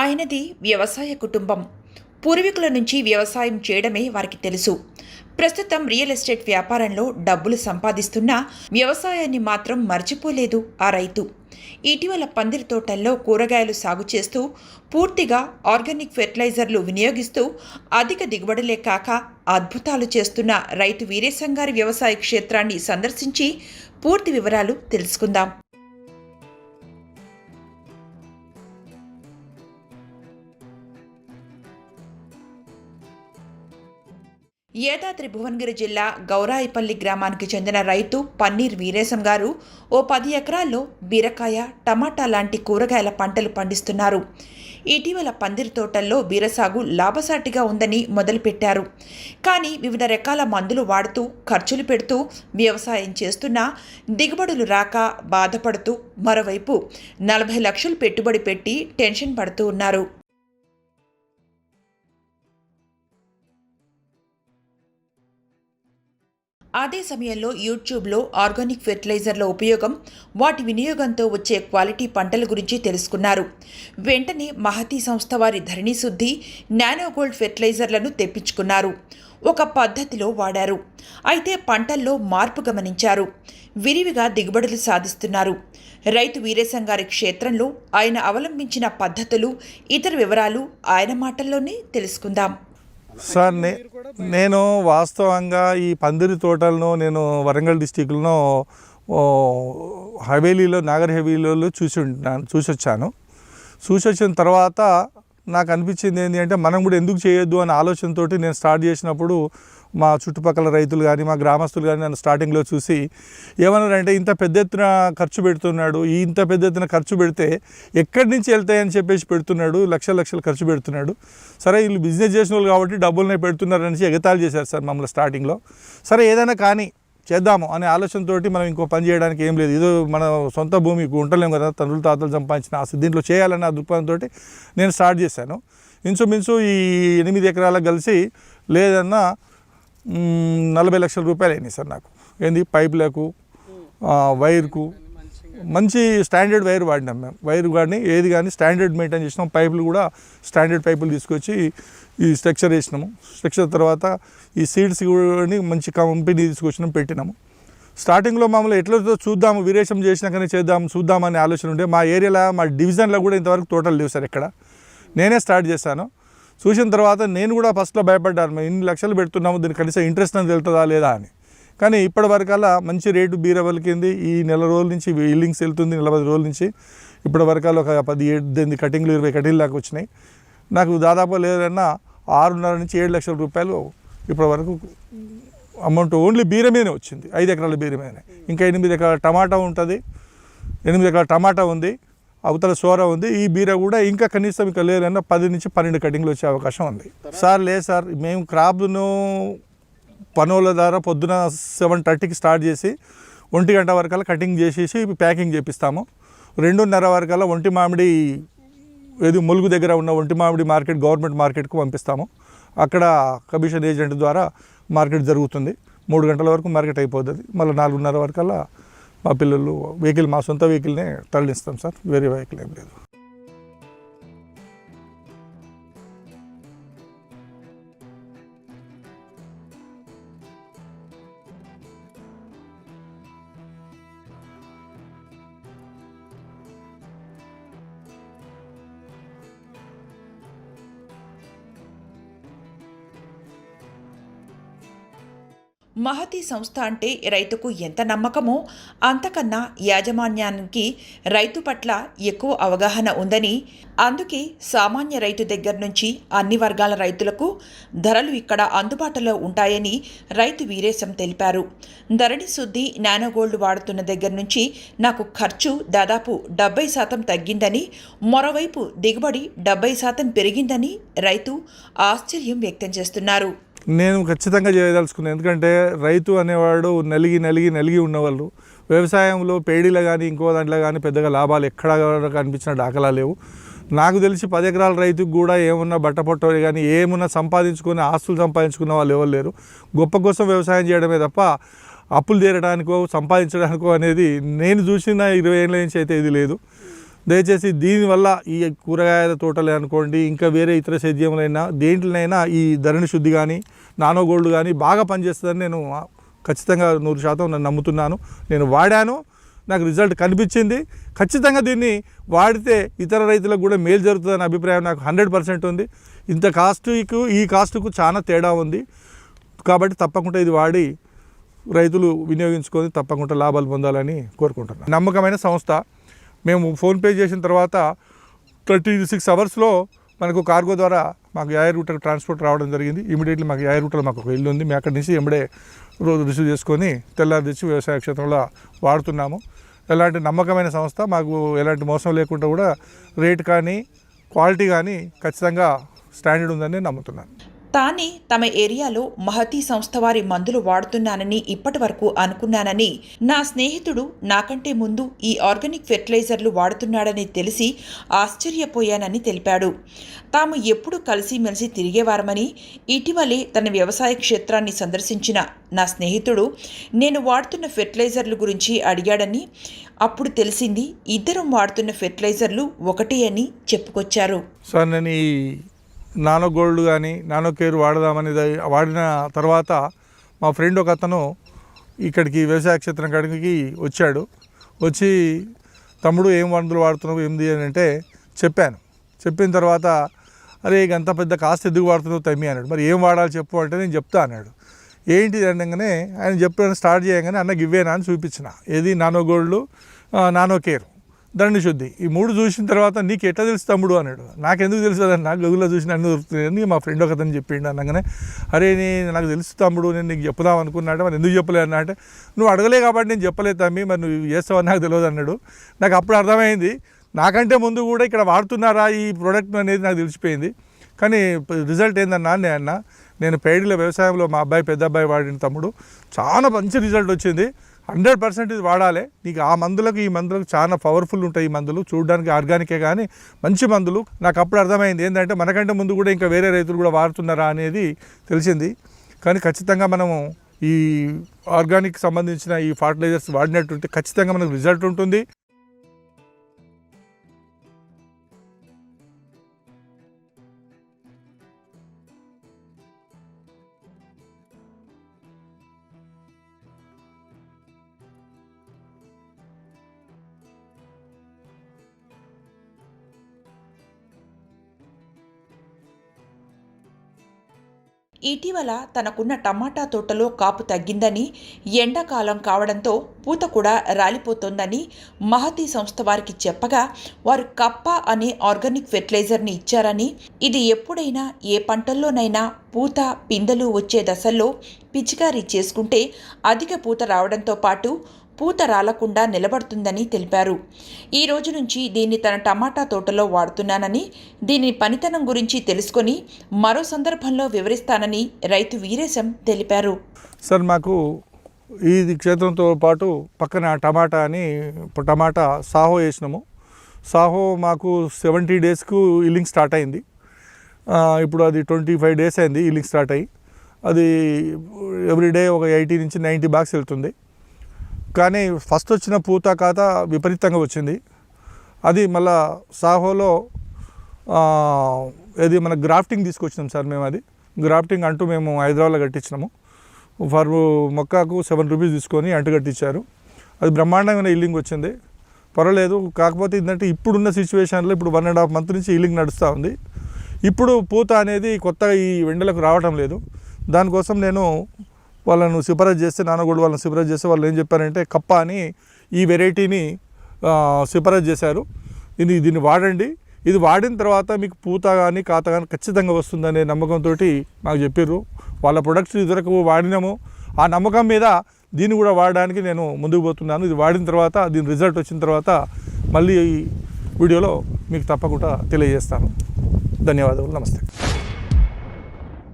ఆయనది వ్యవసాయ కుటుంబం. పూర్వీకుల నుంచి వ్యవసాయం చేయడమే వారికి తెలుసు. ప్రస్తుతం రియల్ ఎస్టేట్ వ్యాపారంలో డబ్బులు సంపాదిస్తున్నా వ్యవసాయాన్ని మాత్రం మర్చిపోలేదు ఆ రైతు. ఇటీవల పందిరి తోటల్లో కూరగాయలు సాగు చేస్తూ పూర్తిగా ఆర్గానిక్ ఫెర్టిలైజర్లు వినియోగిస్తూ అధిక దిగుబడులే కాక అద్భుతాలు చేస్తున్న రైతు వీరేశంగారి వ్యవసాయ క్షేత్రాన్ని సందర్శించి పూర్తి వివరాలు తెలుసుకుందాం. యాదాద్రి భువనగిరి జిల్లా గౌరాయిపల్లి గ్రామానికి చెందిన రైతు పన్నీర్ వీరేశం గారు ఓ పది ఎకరాల్లో బీరకాయ టమాటా లాంటి కూరగాయల పంటలు పండిస్తున్నారు. ఇటీవల పందిరి తోటల్లో బీరసాగు లాభసాటిగా ఉందని మొదలుపెట్టారు. కానీ వివిధ రకాల మందులు వాడుతూ ఖర్చులు పెడుతూ వ్యవసాయం చేస్తున్నా దిగుబడులు రాక బాధపడుతూ మరోవైపు నలభై లక్షలు పెట్టుబడి పెట్టి టెన్షన్ పడుతూ ఉన్నారు. అదే సమయంలో యూట్యూబ్లో ఆర్గానిక్ ఫెర్టిలైజర్ల ఉపయోగం వాటి వినియోగంతో వచ్చే క్వాలిటీ పంటల గురించి తెలుసుకున్నారు. వెంటనే మహతీ సంస్థ వారి ధరణి శుద్ధి నానోగోల్డ్ ఫెర్టిలైజర్లను తెప్పించుకున్నారు. ఒక పద్ధతిలో వాడారు. అయితే పంటల్లో మార్పు గమనించారు. విరివిగా దిగుబడులు సాధిస్తున్నారు. రైతు వీరేశంగారి క్షేత్రంలో ఆయన అవలంబించిన పద్ధతులు ఇతర వివరాలు ఆయన మాటల్లోనే తెలుసుకుందాం. సార్ నే నేను వాస్తవంగా ఈ పందిరి తోటలను నేను వరంగల్ డిస్టిక్లో హవేలీలో నాగర్ హవేలీలో చూసి ఉంటాను చూసి వచ్చాను చూసి వచ్చిన తర్వాత నాకు అనిపించింది ఏంటి అంటే మనం కూడా ఎందుకు చేయొద్దు అనే ఆలోచనతోటి నేను స్టార్ట్ చేసినప్పుడు మా చుట్టుపక్కల రైతులు కానీ మా గ్రామస్తులు కానీ నన్ను స్టార్టింగ్లో చూసి ఏమన్నారంటే ఇంత పెద్ద ఎత్తున ఖర్చు పెడుతున్నాడు ఈ ఇంత పెద్ద ఎత్తున ఖర్చు పెడితే ఎక్కడి నుంచి వెళ్తాయని చెప్పేసి పెడుతున్నాడు లక్ష లక్షలు ఖర్చు పెడుతున్నాడు. సరే వీళ్ళు బిజినెస్ చేసిన వాళ్ళు కాబట్టి డబ్బులనే పెడుతున్నారని ఎగతాళి చేశారు సార్ మమ్మల్ని స్టార్టింగ్లో సరే ఏదైనా కానీ చేద్దాము అనే ఆలోచనతోటి మనం ఇంకో పని చేయడానికి ఏం లేదు. ఇదో మన సొంత భూమి ఉండలేం కదా తండ్రులు తాతలు సంపాదించిన ఆస్తి దీంట్లో చేయాలన్న దృక్పథంతో నేను స్టార్ట్ చేశాను. ఇంచుమించు ఈ ఎనిమిది ఎకరాలకు కలిసి లేదన్నా నలభై లక్షల రూపాయలు అయినాయి సార్ నాకు. ఏంది? పైపులకు వైర్కు. మంచి స్టాండర్డ్ వైర్ వాడినాం మేము. వైర్ వాడిని ఏది కానీ స్టాండర్డ్ మెయింటైన్ చేసినాం. పైపులు కూడా స్టాండర్డ్ పైపులు తీసుకొచ్చి ఈ స్ట్రక్చర్ వేసినాము. స్ట్రక్చర్ తర్వాత ఈ సీడ్స్ కూడా మంచి కంపెనీ తీసుకొచ్చినాం పెట్టినాము. స్టార్టింగ్లో మామూలు ఎట్లా చూద్దాము విరేషం చేసినాకనే చేద్దాం చూద్దామనే ఆలోచన ఉండే. మా ఏరియాలో మా డివిజన్లో కూడా ఇంతవరకు తోటలు లేవు సార్ ఇక్కడ నేనే స్టార్ట్ చేశాను. చూసిన తర్వాత నేను కూడా ఫస్ట్లో భయపడ్డాను. మేము ఇన్ని లక్షలు పెడుతున్నాము దీనికి కనీసం ఇంట్రెస్ట్ అని తెలుతుందా లేదా అని. కానీ ఇప్పటి వరకల్లా మంచి రేటు బీర పలికింది ఈ నెల రోజుల నుంచి ఇల్లింగ్స్ వెళ్తుంది నలభై రోజుల నుంచి. ఇప్పటి వరకల్లా ఒక పది ఎనిమిది కటింగ్లు ఇరవై కటింగ్ దాకా వచ్చినాయి. నాకు దాదాపు లేదన్నా ఆరున్నర నుంచి ఏడు లక్షల రూపాయలు ఇప్పటి వరకు అమౌంట్ ఓన్లీ బీర మీదనే వచ్చింది. ఐదు ఎకరాల బీర మీదనే. ఇంకా ఎనిమిది ఎకరాల టమాటా ఉంటుంది. ఎనిమిది ఎకరాల టమాటా ఉంది. అవతల సోర ఉంది ఈ బీర కూడా ఇంకా కనీసం ఇంకా లేదన్నా పది నుంచి పన్నెండు కటింగ్లు వచ్చే అవకాశం ఉంది. సార్ లేదు సార్ మేము క్రాప్ను పనుల ద్వారా పొద్దున సెవెన్ థర్టీకి స్టార్ట్ చేసి ఒంటి గంట వరకల్లా కటింగ్ చేసేసి ప్యాకింగ్ చేపిస్తాము. రెండున్నర వరకల్లా ఒంటి మామిడి ఏది ములుగు దగ్గర ఉన్న ఒంటి మామిడి మార్కెట్ గవర్నమెంట్ మార్కెట్కు పంపిస్తాము. అక్కడ కమిషన్ ఏజెంట్ ద్వారా మార్కెట్ జరుగుతుంది. మూడు గంటల వరకు మార్కెట్ అయిపోతుంది. మళ్ళీ నాలుగున్నర వరకల్లా మా పిల్లలు వెహికల్ మా సొంత వెహికల్నే తరలిస్తాం సార్. వేరే వెహికల్ ఏం లేదు. మహతి సంస్థ అంటే రైతుకు ఎంత నమ్మకమో అంతకన్నా యాజమాన్యానికి రైతు పట్ల ఎక్కువ అవగాహన ఉందని అందుకే సామాన్య రైతు దగ్గర నుంచి అన్ని వర్గాల రైతులకు ధరలు ఇక్కడ అందుబాటులో ఉంటాయని రైతు వీరేశం తెలిపారు. ధరణి శుద్ధి నానోగోల్డ్ వాడుతున్న దగ్గర నుంచి నాకు ఖర్చు దాదాపు డెబ్బై శాతం తగ్గిందని మరోవైపు దిగుబడి డెబ్బై శాతం పెరిగిందని రైతు ఆశ్చర్యం వ్యక్తం చేస్తున్నారు. నేను ఖచ్చితంగా చేయదలుచుకున్నాను ఎందుకంటే రైతు అనేవాడు నలిగి నలిగి నలిగి ఉన్నవాళ్ళు. వ్యవసాయంలో పేడీలో కానీ ఇంకో దాంట్లో కానీ పెద్దగా లాభాలు ఎక్కడా కనిపించిన దాఖలా లేవు. నాకు తెలిసి పది ఎకరాల రైతుకు కూడా ఏమున్నా బట్ట కానీ ఏమున్నా సంపాదించుకుని ఆస్తులు సంపాదించుకున్న వాళ్ళు ఎవరు లేరు. గొప్ప కోసం వ్యవసాయం చేయడమే తప్ప అప్పులు తీరడానికో సంపాదించడానికో అనేది నేను చూసిన ఇరవై ఏళ్ళ నుంచి అయితే ఇది లేదు. దయచేసి దీనివల్ల ఈ కూరగాయల తోటలే అనుకోండి ఇంకా వేరే ఇతర సేద్యములైనా దేంట్లోనైనా ఈ ధరణి శుద్ధి కానీ నానో గోల్డ్ కానీ బాగా పనిచేస్తుందని నేను ఖచ్చితంగా నూరు శాతం నేను నమ్ముతున్నాను. నేను వాడాను నాకు రిజల్ట్ కనిపించింది. ఖచ్చితంగా దీన్ని వాడితే ఇతర రైతులకు కూడా మేలు జరుగుతుందనే అభిప్రాయం నాకు హండ్రెడ్ పర్సెంట్ ఉంది. ఇంత కాస్ట్కు ఈ కాస్ట్కు చాలా తేడా ఉంది. కాబట్టి తప్పకుండా ఇది వాడి రైతులు వినియోగించుకొని తప్పకుండా లాభాలు పొందాలని కోరుకుంటున్నాను. నమ్మకమైన సంస్థ. మేము ఫోన్పే చేసిన తర్వాత థర్టీ సిక్స్ అవర్స్లో మనకు కార్గో ద్వారా మాకు యాయ రూటర్ ట్రాన్స్పోర్ట్ రావడం జరిగింది. ఇమీడియట్లీ మాకు యాయ రూటర్ మాకు ఒక ఇల్లు ఉంది. మేము అక్కడి నుంచి ఎంబడే రోజు రిసీవ్ చేసుకొని తెల్లారి తెచ్చి వ్యవసాయ క్షేత్రంలో వాడుతున్నాము. ఎలాంటి నమ్మకమైన సంస్థ మాకు ఎలాంటి మోసం లేకుండా కూడా రేట్ కానీ క్వాలిటీ కానీ ఖచ్చితంగా స్టాండర్డ్ ఉందని నమ్ముతున్నాను. తానే తమ ఏరియాలో మహతీ సంస్థ వారి మందులు వాడుతున్నానని ఇప్పటి వరకు అనుకున్నానని నా స్నేహితుడు నాకంటే ముందు ఈ ఆర్గానిక్ ఫెర్టిలైజర్లు వాడుతున్నాడని తెలిసి ఆశ్చర్యపోయానని తెలిపాడు. తాము ఎప్పుడు కలిసిమెలిసి తిరిగేవారమని ఇటీవలే తన వ్యవసాయ క్షేత్రాన్ని సందర్శించిన నా స్నేహితుడు నేను వాడుతున్న ఫెర్టిలైజర్ల గురించి అడిగాడని అప్పుడు తెలిసింది ఇద్దరం వాడుతున్న ఫెర్టిలైజర్లు ఒకటే అని చెప్పుకొచ్చారు. సార్ నేను ఈ నానో గోల్డ్ కానీ నానో కేర్ వాడదామని వాడిన తర్వాత మా ఫ్రెండ్ ఒక అతను ఇక్కడికి వ్యవసాయ క్షేత్రం కాడికి వచ్చాడు. వచ్చి తమ్ముడు ఏం మందులు వాడుతున్నావు? ఏంది? అని అంటే చెప్పాను. చెప్పిన తర్వాత అరే ఇక అంత పెద్ద కాస్త ఎందుకు వాడుతున్నావు తమ్మి? అన్నాడు. మరి ఏం వాడాలి చెప్పు అంటే నేను చెప్తా అన్నాడు. ఏంటి? అనగానే ఆయన చెప్పాను స్టార్ట్ చేయగానే అన్నకి ఇవ్వేనా అని చూపించిన. ఏది? Nano gold? Nano care. దండి శుద్ధి. ఈ మూడు చూసిన తర్వాత నీకు ఎట్లా తెలుసు తమ్ముడు అన్నాడు. నాకెందుకు తెలుసు అన్న గూగుల్లో చూసిన అన్ని దొరుకుతాయని మా ఫ్రెండ్ ఒక అతను చెప్పిండు అనగానే అరే నీ నాకు తెలుసు తమ్ముడు నేను నీకు చెప్పుదాం అనుకున్నాడు. మరి ఎందుకు చెప్పలేదు అన్నా అంటే నువ్వు అడగలే కాబట్టి నేను చెప్పలేదు తమ్మి మరి నువ్వు చేస్తావని నాకు తెలియదు అన్నాడు. నాకు అప్పుడు అర్థమైంది. నాకంటే ముందు కూడా ఇక్కడ వాడుతున్నారా ఈ ప్రోడక్ట్ అనేది నాకు తెలిసిపోయింది. కానీ రిజల్ట్ ఏందన్నా నేను అన్న నేను పేడిల వ్యవసాయంలో మా అబ్బాయి పెద్ద అబ్బాయి వాడిన తమ్ముడు చాలా మంచి రిజల్ట్ వచ్చింది. హండ్రెడ్ పర్సెంట్ ఇది వాడాలి. నీకు ఆ మందులకు ఈ మందులకు చాలా పవర్ఫుల్ ఉంటాయి ఈ మందులు. చూడడానికి ఆర్గానికే కానీ మంచి మందులు. నాకు అప్పుడు అర్థమైంది ఏంటంటే మనకంటే ముందు కూడా ఇంకా వేరే రైతులు కూడా వాడుతున్నారా అనేది తెలిసింది. కానీ ఖచ్చితంగా మనము ఈ ఆర్గానిక్ సంబంధించిన ఈ ఫర్టిలైజర్స్ వాడినట్టుంటే ఖచ్చితంగా మనకు రిజల్ట్ ఉంటుంది. ఇటీవల తనకున్న టమాటా తోటలో కాపు తగ్గిందని ఎండాకాలం కావడంతో పూత కూడా రాలిపోతోందని మహతి సంస్థ వారికి చెప్పగా వారు కప్ప అనే ఆర్గానిక్ ఫెర్టిలైజర్ని ఇచ్చారని ఇది ఎప్పుడైనా ఏ పంటల్లోనైనా పూత పిందెలు వచ్చే దశల్లో పిచికారీ చేసుకుంటే అధిక పూత రావడంతో పాటు పూత రాలకుండా నిలబడుతుందని తెలిపారు. ఈ రోజు నుంచి దీన్ని తన టమాటా తోటలో వాడుతున్నానని దీని పనితనం గురించి తెలుసుకొని మరో సందర్భంలో వివరిస్తానని రైతు వీరేశం తెలిపారు. సార్ మాకు ఈ క్షేత్రంతో పాటు పక్కన టమాటా అని టమాటా సాహో వేసినాము. సాహో మాకు సెవెంటీ డేస్కు ఇల్లింగ్ స్టార్ట్ అయింది. ఇప్పుడు అది ట్వంటీ ఫైవ్ డేస్ అయింది ఇల్లింగ్ స్టార్ట్ అయ్యి. అది ఎవ్రీడే ఒక ఎయిటీ నుంచి నైంటీ బాక్స్ వెళ్తుంది. కానీ ఫస్ట్ వచ్చిన పూత ఖాత విపరీతంగా వచ్చింది. అది మళ్ళా సాహోలో ఇది మన గ్రాఫ్టింగ్ తీసుకొచ్చినాం సార్ మేము అది. గ్రాఫ్టింగ్ అంటూ మేము హైదరాబాద్లో కట్టించినాము. ఫర్ మొక్కకు సెవెన్ రూపీస్ తీసుకొని అంటు కట్టించారు. అది బ్రహ్మాండమైన ఇల్లింగ్ వచ్చింది. పర్వాలేదు కాకపోతే ఏంటంటే ఇప్పుడున్న సిచ్యువేషన్లో ఇప్పుడు వన్ అండ్ హాఫ్ మంత్ నుంచి ఇల్లింగ్ నడుస్తూ ఉంది. ఇప్పుడు పూత అనేది కొత్తగా ఈ వెండలకు రావటం లేదు. దానికోసం నేను వాళ్ళను సిఫారసు చేస్తే నాన్నగోడు వాళ్ళని సిఫారసు చేస్తే వాళ్ళు ఏం చెప్పారంటే కప్ప అని ఈ వెరైటీని సిఫారసు చేశారు. ఇది దీన్ని వాడండి. ఇది వాడిన తర్వాత మీకు పూత కానీ కాత కానీ ఖచ్చితంగా వస్తుందనే నమ్మకంతో మాకు చెప్పారు వాళ్ళ ప్రొడక్ట్స్ ఇదివరకు వాడినాము. ఆ నమ్మకం మీద దీన్ని కూడా వాడడానికి నేను ముందుకు పోతున్నాను. ఇది వాడిన తర్వాత దీని రిజల్ట్ వచ్చిన తర్వాత మళ్ళీ ఈ వీడియోలో మీకు తప్పకుండా తెలియజేస్తాను. ధన్యవాదాలు నమస్తే.